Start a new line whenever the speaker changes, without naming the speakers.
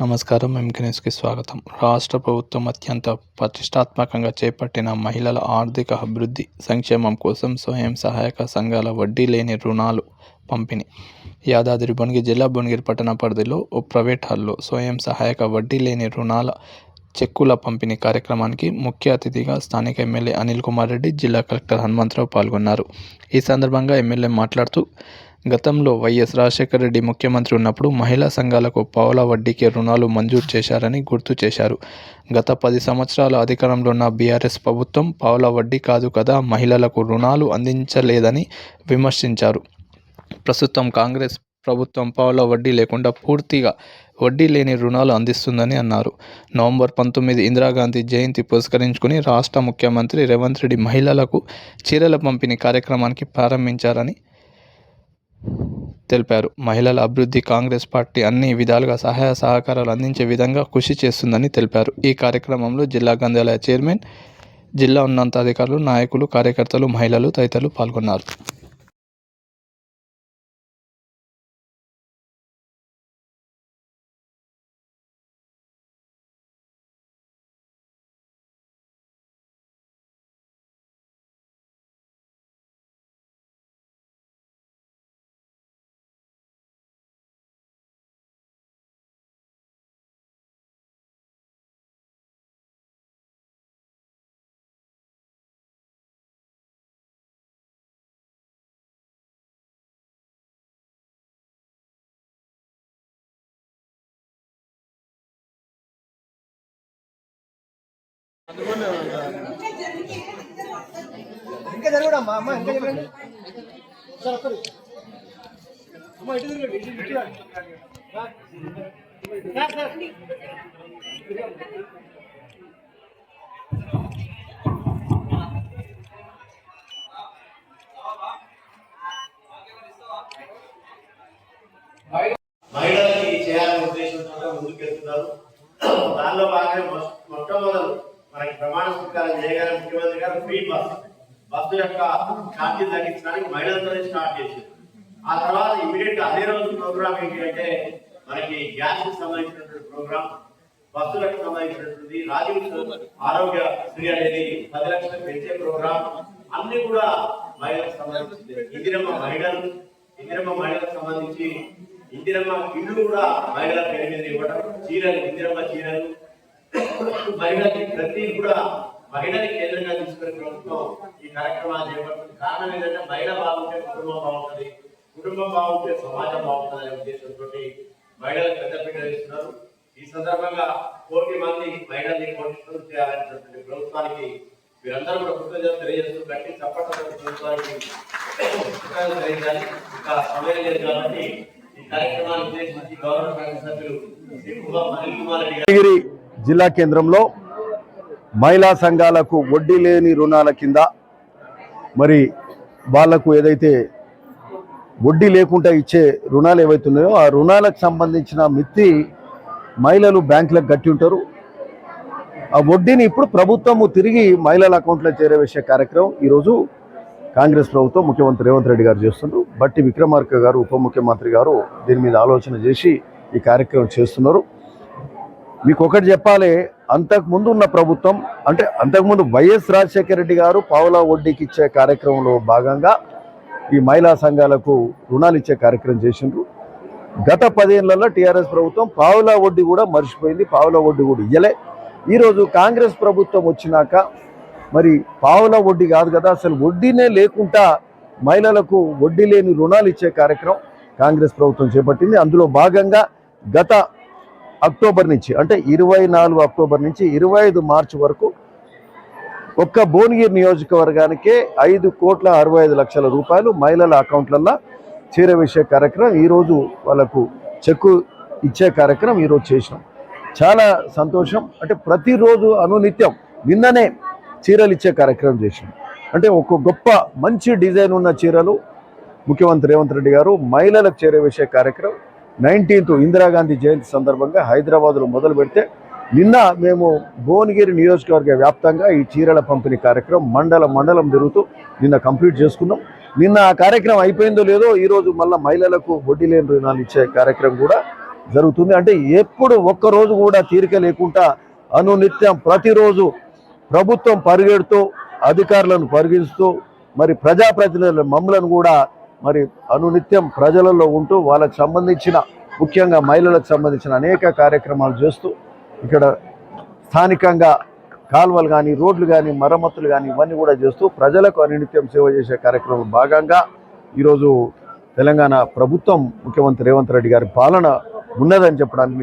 నమస్కారం ఎంకెన్యూస్కి స్వాగతం. రాష్ట్ర ప్రభుత్వం అత్యంత ప్రతిష్టాత్మకంగా చేపట్టిన మహిళల ఆర్థిక అభివృద్ధి సంక్షేమం కోసం స్వయం సహాయక సంఘాల వడ్డీ లేని రుణాలు పంపిణీ. యాదాద్రి భువనగిరి జిల్లా భువనగిరి పట్టణ పరిధిలో ఓ ప్రైవేట్ హాల్లో స్వయం సహాయక వడ్డీ లేని రుణాల చెక్కుల పంపిణీ కార్యక్రమానికి ముఖ్య అతిథిగా స్థానిక ఎమ్మెల్యే అనిల్ కుమార్ రెడ్డి జిల్లా కలెక్టర్ హనుమంతరావు పాల్గొన్నారు. ఈ సందర్భంగా ఎమ్మెల్యే మాట్లాడుతూ గతంలో వైఎస్ రాజశేఖర రెడ్డి ముఖ్యమంత్రి ఉన్నప్పుడు మహిళా సంఘాలకు పావుల వడ్డీకి రుణాలు మంజూరు చేశారని గుర్తు చేశారు. గత పది సంవత్సరాల అధికారంలో ఉన్న బీఆర్ఎస్ ప్రభుత్వం పావుల వడ్డీ కాదు కదా మహిళలకు రుణాలు అందించలేదని విమర్శించారు. ప్రస్తుతం కాంగ్రెస్ ప్రభుత్వం పావుల వడ్డీ లేకుండా పూర్తిగా వడ్డీ లేని రుణాలు అందిస్తుందని అన్నారు. నవంబర్ పంతొమ్మిది ఇందిరాగాంధీ జయంతి పురస్కరించుకుని రాష్ట్ర ముఖ్యమంత్రి రేవంత్ రెడ్డి మహిళలకు చీరల పంపిణీ కార్యక్రమానికి ప్రారంభించారని తెలిపారు. మహిళల అభివృద్ధి కాంగ్రెస్ పార్టీ అన్ని విధాలుగా సహాయ సహకారాలు అందించే విధంగా కృషి చేస్తుందని తెలిపారు. ఈ కార్యక్రమంలో జిల్లా గ్రంథాలయ చైర్మన్ జిల్లా ఉన్నతాధికారులు నాయకులు కార్యకర్తలు మహిళలు తదితరులు పాల్గొన్నారు.
ఇంకా జరగడమ్మా అమ్మ ఇంకా జరగండి సార్ ఒక్కరు. అమ్మ ఇటు తిరగండి ఇటు ఇటు
మహిళలకి చేయాలనే ఉద్దేశంతో ముందుకెళ్తున్నారు. దానిలో బాగానే మొట్టమొదలు మనకి ప్రమాణ స్వీకారం చేయగానే ముఖ్యమంత్రి గారు ఫ్రీ బస్. బస్సు యొక్క ఛార్జీలు తగ్గించడానికి మహిళలతోనే స్టార్ట్ చేశారు. ఆ తర్వాత ఇమీడియట్ అదే రోజు ప్రోగ్రామ్ ఏంటి అంటే మనకి గ్యాస్కి సంబంధించినటువంటి ప్రోగ్రామ్ బస్సులకు సంబంధించినటువంటి రాజీవ్ ఆరోగ్య శ్రీ అనేది పది లక్షలకు పెంచే ప్రోగ్రామ్ అన్ని కూడా మహిళలకు సంబంధించింది. ఇందిరమ్మ మహిళలు ఇందిరమ్మ మహిళలకు సంబంధించి ఇందిరమ్మ ఇల్లు కూడా మహిళలకు ఎనిమిది ఇవ్వడం చీరలు ఇందిరమ్మ చీరలు మహిళలకి ప్రతి కూడా మహిళని కేంద్రంగా తీసుకునే ప్రభుత్వం ఈ కార్యక్రమాలు చేపడుతుంది. కారణం ఏంటంటే మహిళ బాగుంటే కుటుంబం బాగుంటుంది. కుటుంబం బాగుంటే సమాజం బాగుంటుంది అనే ఉద్దేశంతో మహిళలకు పెద్దపీట వేస్తున్నారు. ఈ సందర్భంగా కోటి మంది మహిళల్ని కోటి చేయాలనేటువంటి ప్రభుత్వానికి మీరందరూ కూడా కృతజ్ఞతలు తెలియజేస్తూ గట్టి చప్పట్ల ప్రభుత్వానికి తెలియజేయాలి. ఇంకా సమయం లేదు కాబట్టి ఈ కార్యక్రమాన్ని ఉద్దేశించి గౌరవ సభ్యులు శ్రీ కుమార్ అనిల్ కుమార్ రెడ్డి
జిల్లా కేంద్రంలో మహిళా సంఘాలకు వడ్డీ లేని రుణాల కింద మరి వాళ్ళకు ఏదైతే వడ్డీ లేకుండా ఇచ్చే రుణాలు ఏవైతున్నాయో ఆ రుణాలకు సంబంధించిన మిత్తి మహిళలు బ్యాంకులకు కట్టి ఉంటారు. ఆ వడ్డీని ఇప్పుడు ప్రభుత్వము తిరిగి మహిళల అకౌంట్లో చేరవేసే కార్యక్రమం ఈరోజు కాంగ్రెస్ ప్రభుత్వం ముఖ్యమంత్రి రేవంత్ రెడ్డి గారు చేస్తున్నారు బట్టి విక్రమార్క గారు ఉప ముఖ్యమంత్రి గారు దీని మీద ఆలోచన చేసి ఈ కార్యక్రమం చేస్తున్నారు. మీకు ఒకటి చెప్పాలి అంతకుముందు ఉన్న ప్రభుత్వం అంటే అంతకుముందు వైఎస్ రాజశేఖర రెడ్డి గారు పావులా వడ్డీకి ఇచ్చే కార్యక్రమంలో భాగంగా ఈ మహిళా సంఘాలకు రుణాలు ఇచ్చే కార్యక్రమం చేసిండ్రు. గత పదేళ్ళలో టీఆర్ఎస్ ప్రభుత్వం పావులా వడ్డీ కూడా మర్చిపోయింది పావులా వడ్డీ కూడా ఇయ్యలే. ఈరోజు కాంగ్రెస్ ప్రభుత్వం వచ్చినాక మరి పావులా వడ్డీ కాదు కదా అసలు వడ్డీనే లేకుండా మహిళలకు వడ్డీ లేని రుణాలు ఇచ్చే కార్యక్రమం కాంగ్రెస్ ప్రభుత్వం చేపట్టింది. అందులో భాగంగా గత అక్టోబర్ నుంచి అంటే ఇరవై నాలుగు అక్టోబర్ నుంచి ఇరవై ఐదు మార్చి వరకు ఒక్క భువనగిరి నియోజకవర్గానికే ఐదు కోట్ల అరవై ఐదు లక్షల రూపాయలు మహిళల అకౌంట్లలో చేరవేసే కార్యక్రమం ఈరోజు వాళ్ళకు చెక్కు ఇచ్చే కార్యక్రమం ఈరోజు చేసినాం. చాలా సంతోషం. అంటే ప్రతిరోజు అనునిత్యం నిన్ననే చీరలు ఇచ్చే కార్యక్రమం చేసినాం. అంటే ఒక గొప్ప మంచి డిజైన్ ఉన్న చీరలు ముఖ్యమంత్రి రేవంత్ రెడ్డి గారు మహిళలకు చేరవేసే కార్యక్రమం నైన్టీన్త్ ఇందిరాగాంధీ జయంతి సందర్భంగా హైదరాబాద్లో మొదలు పెడితే నిన్న మేము భువనగిరి నియోజకవర్గ వ్యాప్తంగా ఈ చీరల పంపిణీ కార్యక్రమం మండలం మండలం జరుగుతూ నిన్న కంప్లీట్ చేసుకున్నాం. నిన్న ఆ కార్యక్రమం అయిపోయిందో లేదో ఈరోజు మళ్ళీ మహిళలకు వడ్డీ లేని రుణాలు ఇచ్చే కార్యక్రమం కూడా జరుగుతుంది. అంటే ఎప్పుడు ఒక్కరోజు కూడా తీరిక లేకుండా అనునిత్యం ప్రతిరోజు ప్రభుత్వం పరిగెడుతూ అధికారులను పరిగెడుతూ మరి ప్రజాప్రతినిధుల మమ్మలను కూడా మరి అనునిత్యం ప్రజలలో ఉంటూ వాళ్ళకు సంబంధించిన ముఖ్యంగా మహిళలకు సంబంధించిన అనేక కార్యక్రమాలు చేస్తూ ఇక్కడ స్థానికంగా కాల్వలు కానీ రోడ్లు కానీ మరమ్మతులు కానీ ఇవన్నీ కూడా చేస్తూ ప్రజలకు అనునిత్యం సేవ చేసే కార్యక్రమం భాగంగా ఈరోజు తెలంగాణ ప్రభుత్వం ముఖ్యమంత్రి రేవంత్ రెడ్డి గారి పాలన ఉన్నదని చెప్పడానికి